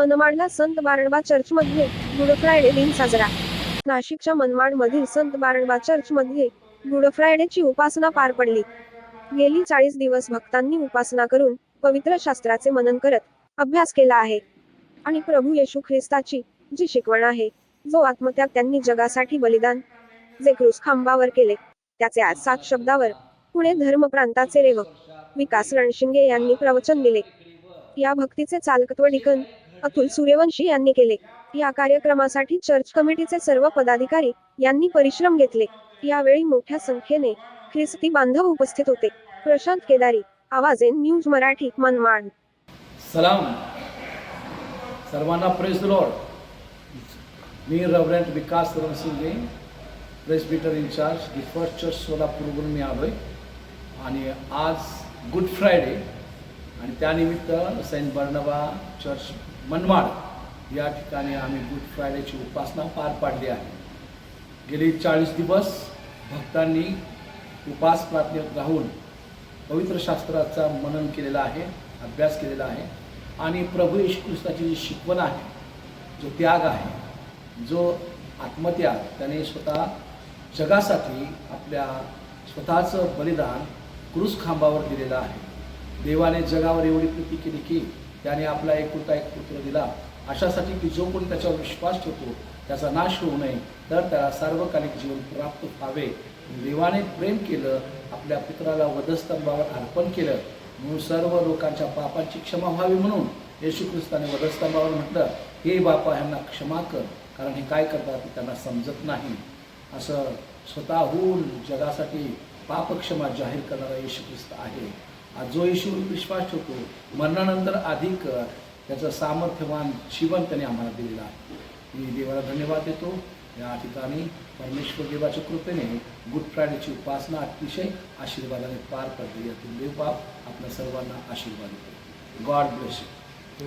मनमाडला संत बारणबा चर्चमध्ये good Friday दिन साजरा. नाशिकच्या मनमाडमधील संत बारणबा चर्चमध्ये गुड फ्रायडेची उपासना पार पडली. गेली चाळीस दिवस भक्तांनी उपासना करून पवित्र शास्त्राचे मनन करत अभ्यास केला आहे. आणि प्रभू येशू ख्रिस्ताची जी शिकवण आहे जो आत्मत्याग त्यांनी जगासाठी बलिदान जे क्रूस खांबावर केले त्याचे आज सात शब्दावर पुणे धर्म प्रांताचे रेवक विकास रणशिंगे यांनी प्रवचन दिले. या भक्तीचे चालकत्व डिकन अतुल सूर्यवंशी यांनी केले. या कार्यक्रमासाठी चर्च कमिटीचे सर्व पदाधिकारी यांनी परिश्रम घेतले. यावेळी मोठ्या संख्येने ख्रिस्ती बांधव उपस्थित होते. प्रशांत केदारी आवाज एन न्यूज मराठी मनमाड. सलाम. सर्वांना praise Lord me reverend Vikas Ransinge presbyter in charge the first church सोलापूरवरून मी आलो आहे आणि आज गुड फ्रायडे आणि त्यानिमित्त सेंट बर्नबा चर्च मनमाड या ठिकाणी आम्ही गुड फ्रायडेची उपासना पार पाडली आहे. गेली चाळीस दिवस भक्तांनी उपास प्रार्थनेत राहून पवित्र शास्त्राचा मनन केलेला आहे अभ्यास केलेला आहे आणि प्रभू येशू ख्रिस्ताची जी शिकवण आहे जो त्याग आहे जो आत्मत्याग त्याने स्वतः जगासाठी आपल्या स्वतःचं बलिदान क्रूस खांबावर दिलेलं आहे. देवाने जगावर एवढी कृती केली की त्याने आपला एकुलता एक पुत्र दिला. अशासाठी की जो कोणी त्याच्यावर विश्वास ठेवतो त्याचा नाश होऊ नये तर त्याला सार्वकालिक जीवन प्राप्त व्हावे. देवाने प्रेम केलं आपल्या पुत्राला वधस्तंभावर अर्पण केलं. म्हणून सर्व लोकांच्या पापांची क्षमा व्हावी म्हणून येशू ख्रिस्ताने वधस्तंभावर म्हटलं हे बापा ह्यांना क्षमा कर कारण हे काय करतात ते त्यांना समजत नाही. असं स्वतःहून जगासाठी पापक्षमा जाहीर करणारा येशू ख्रिस्त आहे. जो ईश्वर विश्वास ठेवतो मरणानंतर अधिक त्याचं सामर्थ्यवान जीवन त्याने आम्हाला दिलेलं आहे. मी देवाला धन्यवाद देतो. या ठिकाणी परमेश्वर देवाच्या कृपेने गुड फ्रायडेची उपासना अतिशय आशीर्वादाने पार पडली. यातील देवबाप आपल्या सर्वांना आशीर्वाद देतो. God bless you.